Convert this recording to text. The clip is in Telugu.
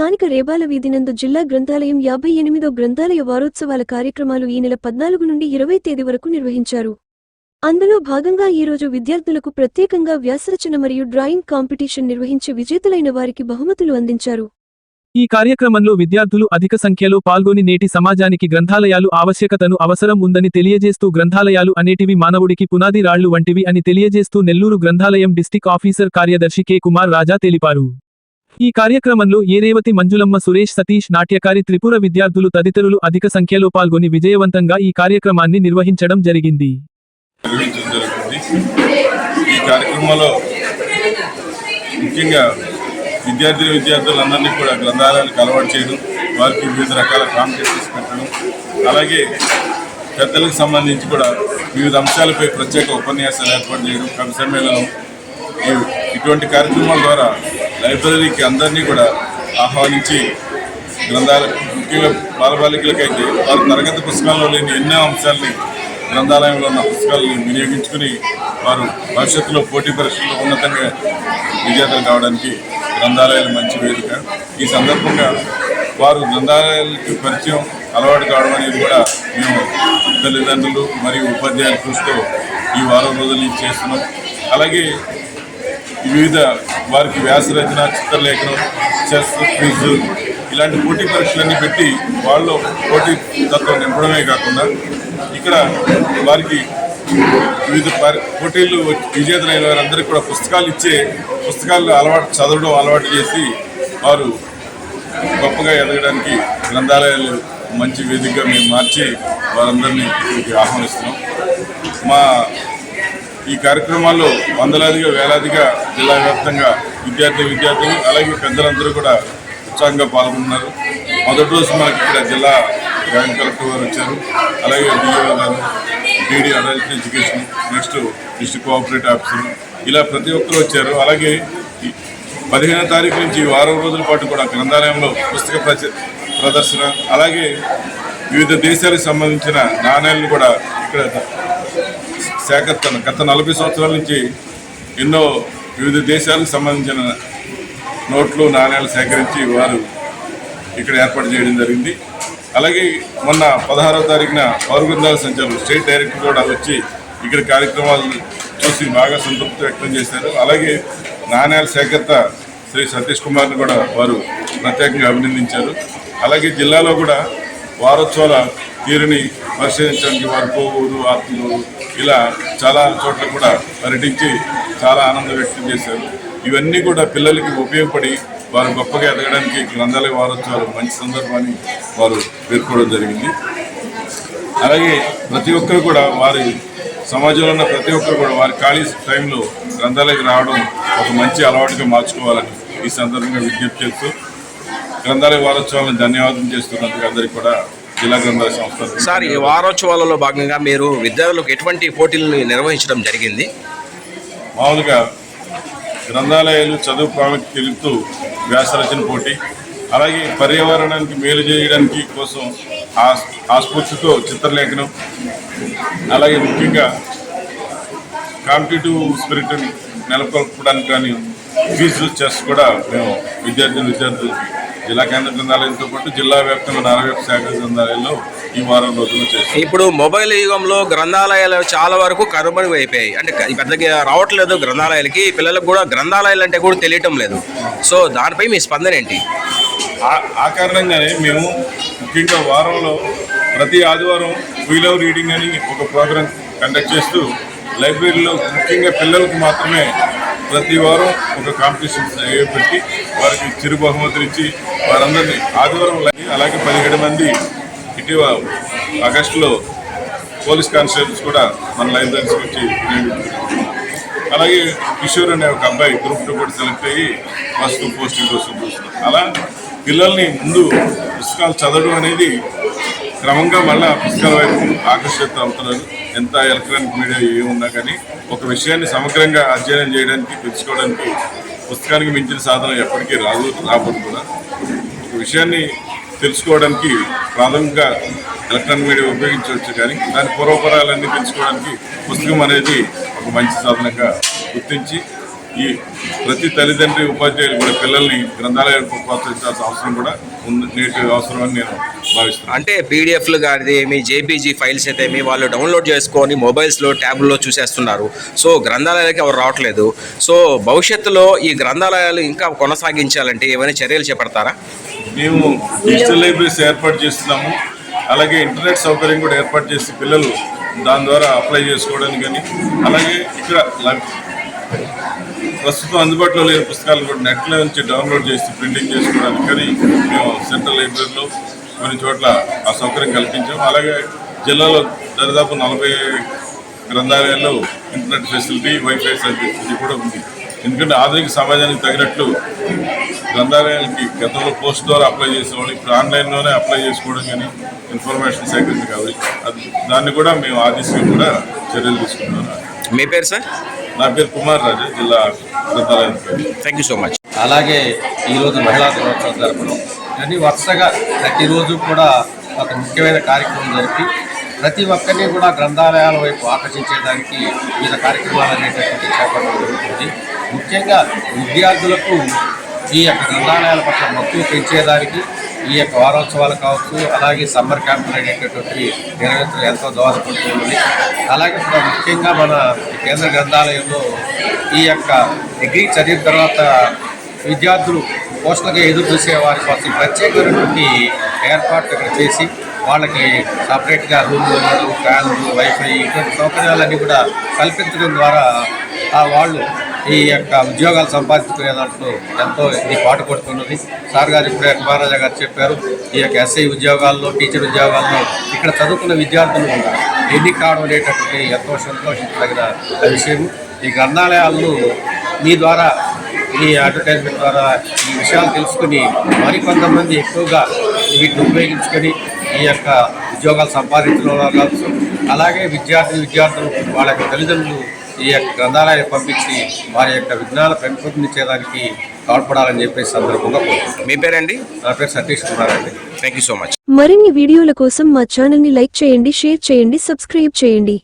స్థానిక రేబాల వీధినందు జిల్లా గ్రంథాలయం యాభై ఎనిమిదో గ్రంథాలయ వారోత్సవాల కార్యక్రమాలు ఈ నెల పద్నాలుగు నుండి ఇరవై తేదీ వరకు నిర్వహించారు. అందులో భాగంగా ఈరోజు విద్యార్థులకు ప్రత్యేకంగా వ్యాసరచన మరియు డ్రాయింగ్ కాంపిటీషన్ నిర్వహించి విజేతలైన వారికి బహుమతులు అందించారు. ఈ కార్యక్రమంలో విద్యార్థులు అధిక సంఖ్యలో పాల్గొని నేటి సమాజానికి గ్రంథాలయాలు ఆవశ్యకతను అవసరం ఉందని తెలియజేస్తూ గ్రంథాలయాలు అనేటివి మానవుడికి పునాది రాళ్ళు వంటివి అని తెలియజేస్తూ నెల్లూరు గ్రంథాలయం డిస్టిక్ ఆఫీసర్ కార్యదర్శి కె. కుమార్ రాజా తెలిపారు. ఈ కార్యక్రమంలో ఏ రేవతి మంజులమ్మ సురేష్ సతీష్ నాట్యకారి త్రిపుర విద్యార్థులు తదితరులు అధిక సంఖ్యలో పాల్గొని విజయవంతంగా ఈ కార్యక్రమాన్ని నిర్వహించడం జరిగింది. ఈ కార్యక్రమంలో ముఖ్యంగా విద్యార్థులు విద్యార్థులందరినీ కూడా గ్రంథాలయాలకు అలవాటు చేయడం వారికి వివిధ రకాల కాంపిటీషన్స్ పెట్టడం అలాగే పెద్దలకు సంబంధించి కూడా వివిధ అంశాలపై ప్రత్యేక ఉపన్యాసాలు ఏర్పాటు చేయడం కవి సమ్మేళనం ఇటువంటి కార్యక్రమాల ద్వారా లైబ్రరీకి అందరినీ కూడా ఆహ్వానించి గ్రంథాల ముఖ్యంగా బాలబాలికలకైతే వారి తరగతి పుస్తకాల్లో లేని ఎన్నో అంశాలని గ్రంథాలయంలో ఉన్న పుస్తకాలను వినియోగించుకుని వారు భవిష్యత్తులో పోటీ పరీక్షల్లో ఉన్నతంగా విజేతలు కావడానికి గ్రంథాలయాలు మంచి వేదిక. ఈ సందర్భంగా వారు గ్రంథాలయాలకి పరిచయం అలవాటు కావడం అనేది కూడా మేము తల్లిదండ్రులు మరియు ఉపాధ్యాయుల కృషితో ఈ వారం రోజులు చేస్తున్నాం. అలాగే వివిధ వారికి వ్యాసరచన చిత్రలేఖనం చెస్ క్విజ్ ఇలాంటి పోటీ పరీక్షలన్నీ పెట్టి వాళ్ళు పోటీ తత్వం నింపడమే కాకుండా ఇక్కడ వారికి వివిధ పోటీలు విజేతలైన వారందరికీ కూడా పుస్తకాలు ఇచ్చే పుస్తకాలు అలవాటు చదవడం అలవాటు చేసి వారు గొప్పగా ఎదగడానికి గ్రంథాలయాలు మంచి వేదికగా మేము మార్చి వారందరినీ ఆహ్వానిస్తున్నాం. మా ఈ కార్యక్రమాల్లో వందలాదిగా వేలాదిగా జిల్లా వ్యాప్తంగా విద్యార్థి విద్యార్థులు అలాగే పెద్దలందరూ కూడా ఉత్సాహంగా పాల్గొన్నారు. మొదటి రోజు మనకి ఇక్కడ జిల్లా జాయింట్ కలెక్టర్ గారు వచ్చారు. అలాగే డిఓ గారు DD adult education next district cooperative officer. ఇలా ప్రతి ఒక్కరు వచ్చారు. అలాగే పదిహేనో తారీఖు నుంచి వారం రోజుల పాటు కూడా గ్రంథాలయంలో పుస్తక ప్రచ ప్రదర్శన అలాగే వివిధ దేశాలకు సంబంధించిన నాణ్యాలను కూడా ఇక్కడ సేకరణ గత నలభై సంవత్సరాల నుంచి ఎన్నో వివిధ దేశాలకు సంబంధించిన నోట్లు నాణ్యాలు సేకరించి వారు ఇక్కడ ఏర్పాటు చేయడం జరిగింది. అలాగే మొన్న పదహారవ తారీఖున పౌర బృందాల సంచాలకులు స్టేట్ డైరెక్టర్ కూడా వచ్చి ఇక్కడ కార్యక్రమాలు చూసి బాగా సంతృప్తి వ్యక్తం చేశారు. అలాగే నాణ్యాల సేకరత శ్రీ సతీష్ కుమార్ని కూడా వారు ప్రత్యేకంగా అభినందించారు. అలాగే జిల్లాలో కూడా వారోత్సవాల తీరుని పరిశీలించడానికి వారు కోవూరు ఆత్మూరు ఇలా చాలా చోట్ల కూడా పర్యటించి చాలా ఆనందం వ్యక్తం చేశారు. ఇవన్నీ కూడా పిల్లలకి ఉపయోగపడి వారు గొప్పగా ఎదగడానికి గ్రంథాలయ వారోత్సవాలు మంచి సందర్భాన్ని వారు పేర్కోవడం జరిగింది. అలాగే ప్రతి ఒక్కరు కూడా వారి సమాజంలో ఉన్న ప్రతి ఒక్కరు కూడా వారి ఖాళీ టైంలో గ్రంథాలయకి రావడం ఒక మంచి అలవాటుగా మార్చుకోవాలని ఈ సందర్భంగా విజ్ఞప్తి చేస్తూ గ్రంథాలయ వారోత్సవాలను ధన్యవాదం చేస్తున్నందుకు అందరికీ కూడా జిల్లా గ్రంథాలయ సంస్థ సార్ ఈ వారోత్సవాలలో భాగంగా మీరు విద్యార్థులకు ఎటువంటి పోటీలను నిర్వహించడం జరిగింది? మామూలుగా గ్రంథాలయాలు చదువు ప్రాముఖ్యత తెలుపుతూ వ్యాసరచన పోటీ అలాగే పర్యావరణానికి మేలు చేయడానికి కోసం ఆ స్ఫూర్తితో చిత్రలేఖనం అలాగే ముఖ్యంగా కాంపిటేటివ్ స్పిరిట్ నెలకొల్పడానికి కానీ క్విజ్ చెస్ కూడా మేము విద్యార్థులు విద్యార్థులు జిల్లా కేంద్ర గ్రంథాలయంతో పాటు జిల్లా వ్యాప్తంగా నారవేపు శాఖ గ్రంథాలయంలో ఈ వారం చేస్తాం ఇప్పుడు మొబైల్ యుగంలో గ్రంథాలయాలు చాలా వరకు కనుమరుగు అయిపోయాయి. అంటే పెద్దగా రావట్లేదు గ్రంథాలయాలకి పిల్లలకు కూడా గ్రంథాలయాలు అంటే కూడా తెలియటం లేదు. సో దానిపై మీ స్పందన ఏంటి? ఆ- ఆ కారణంగానే మేము ముఖ్యంగా వారంలో ప్రతి ఆదివారం వీ లవ్ రీడింగ్ అని ఒక ప్రోగ్రాం కండక్ట్ చేస్తూ లైబ్రరీలో ముఖ్యంగా పిల్లలకు మాత్రమే ప్రతి వారం ఒక కాంపిటీషన్ పెట్టి వారికి చిరు బహుమతులు ఇచ్చి వారందరినీ ఆదివారం అలాగే పదిహేడు మంది ఇటీవల ఆగస్టులో పోలీస్ కానిస్టేబుల్స్ కూడా మన లైబ్రరీస్కి వచ్చి అలాగే కిషోర్ అనే ఒక అబ్బాయి గ్రూప్ టూ కూడా సెలెక్ట్ అయ్యి ఫస్ట్ పోస్టింగ్ కోసం చూస్తున్నాం. అలా పిల్లల్ని ముందు పుస్తకాలు చదవడం అనేది క్రమంగా మళ్ళీ పుస్తకాల వైపు ఆకర్షిత అవుతున్నారు. ఎంత ఎలక్ట్రానిక్ మీడియా ఏమున్నా కానీ ఒక విషయాన్ని సమగ్రంగా అధ్యయనం చేయడానికి తెలుసుకోవడానికి పుస్తకానికి మించిన సాధన ఎప్పటికీ రాదు రాబోదు కూడా. ఒక విషయాన్ని తెలుసుకోవడానికి ప్రాథమికంగా ఎలక్ట్రానిక్ మీడియా ఉపయోగించవచ్చు కానీ దాని పూర్వపరాలన్నీ తెలుసుకోవడానికి పుస్తకం అనేది ఒక మంచి సాధనంగా గుర్తించి ఈ ప్రతి తల్లిదండ్రి ఉపాధ్యాయులు కూడా పిల్లల్ని గ్రంథాలయాలకు ప్రోత్సహించాల్సిన అవసరం కూడా నేటి అవసరం అని నేను భావిస్తున్నాను. అంటే పీడిఎఫ్లు కానీ మీ జేపీజీ ఫైల్స్ అయితే మీ వాళ్ళు డౌన్లోడ్ చేసుకొని మొబైల్స్లో ట్యాబ్లో చూసేస్తున్నారు. సో గ్రంథాలయాలకి ఎవరు రావట్లేదు. సో భవిష్యత్తులో ఈ గ్రంథాలయాలు ఇంకా కొనసాగించాలంటే ఏమైనా చర్యలు చేపడతారా? మేము డిజిటల్ లైబ్రరీస్ ఏర్పాటు చేస్తున్నాము. అలాగే ఇంటర్నెట్ సౌకర్యం కూడా ఏర్పాటు చేసి పిల్లలు దాని ద్వారా అప్లై చేసుకోవడానికి కానీ అలాగే ఇక్కడ ప్రస్తుతం అందుబాటులో లేని పుస్తకాలు కూడా నెట్లో నుంచి డౌన్లోడ్ చేసి ప్రింటింగ్ చేసుకోవడానికి కానీ మేము సెంట్రల్ లైబ్రరీలో కొన్ని చోట్ల ఆ సౌకర్యం కల్పించాం. అలాగే జిల్లాలో దాదాపు నలభై గ్రంథాలయాల్లో ఇంటర్నెట్ ఫెసిలిటీ వైఫై ఫెసిలిటీ కూడా ఉంది. ఎందుకంటే ఆధునిక సమాజానికి తగినట్లు గ్రంథాలయాలకి గతంలో పోస్ట్ ద్వారా అప్లై చేసేవాళ్ళు ఇప్పుడు ఆన్లైన్లోనే అప్లై చేసుకోవడం కానీ ఇన్ఫర్మేషన్ సేకరించి కావాలి అది దాన్ని కూడా మేము ఆ దిశగా కూడా చర్యలు తీసుకుంటున్నాం. మీ పేరు సార్? నా పేరు కుమార్ రాజు జిల్లా థ్యాంక్ యూ సో మచ్ అలాగే ఈరోజు మహిళా దినోత్సవం జరపడం ఇవన్నీ వరుసగా ప్రతిరోజు కూడా ఒక ముఖ్యమైన కార్యక్రమం జరిపి ప్రతి ఒక్కరిని కూడా గ్రంథాలయాల వైపు ఆకర్షించేదానికి వివిధ కార్యక్రమాలు అనేటటువంటి చేపట్టడం జరుగుతుంది. ముఖ్యంగా విద్యార్థులకు ఈ యొక్క గ్రంథాలయాల పట్ల మక్కువ పెంచేదానికి ఈ యొక్క వారోత్సవాలు కావచ్చు అలాగే సమ్మర్ క్యాంపులు అనేటటువంటి నిర్వహించడం ఎంతో దోహదపడుతుంది అలాగే ఇక్కడ ముఖ్యంగా మన కేంద్ర గ్రంథాలయంలో ఈ యొక్క డిగ్రీ చదివిన తర్వాత విద్యార్థులు పోస్టులుగా ఎదురు చూసే వారి కోసం ప్రత్యేకమైనటువంటి ఏర్పాట్లు ఇక్కడ చేసి వాళ్ళకి సపరేట్గా రూమ్లు ఫ్యాన్లు వైఫై ఇటువంటి సౌకర్యాలన్నీ కూడా కల్పించడం ద్వారా ఆ వాళ్ళు ఈ యొక్క ఉద్యోగాలు సంపాదించుకునే దాంట్లో ఎంతో ఇది పాటుపడుతున్నది సార్ గారు ఇప్పుడే మహారాజా గారు చెప్పారు ఈ యొక్క ఎస్ఐ ఉద్యోగాల్లో టీచర్ ఉద్యోగాల్లో ఇక్కడ చదువుకున్న విద్యార్థులు ఎన్ని కావడం అనేటటువంటి ఎంతో సంతోషించదగిన విషయం ఈ గ్రంథాలయాల్లో మీ ద్వారా ఈ అడ్వర్టైజ్మెంట్ ద్వారా ఈ విషయాలు తెలుసుకుని మరికొంతమంది ఎక్కువగా వీటిని ఉపయోగించుకొని ఈ యొక్క ఉద్యోగాలు సంపాదించడం కావచ్చు అలాగే విద్యార్థి విద్యార్థులు వాళ్ళ యొక్క తల్లిదండ్రులు ఈ యొక్క గ్రంథాలయానికి పంపించి వారి యొక్క విజ్ఞాన పెంపొందించేదానికి తోడ్పడాలని చెప్పేసి సందర్భంగా మీ పేరండి? నా పేరు సతీష్ కుమార్ అండి. థ్యాంక్ యూ సో మచ్ మరిన్ని వీడియోల కోసం మా ఛానల్ని లైక్ చేయండి షేర్ చేయండి సబ్స్క్రైబ్ చేయండి.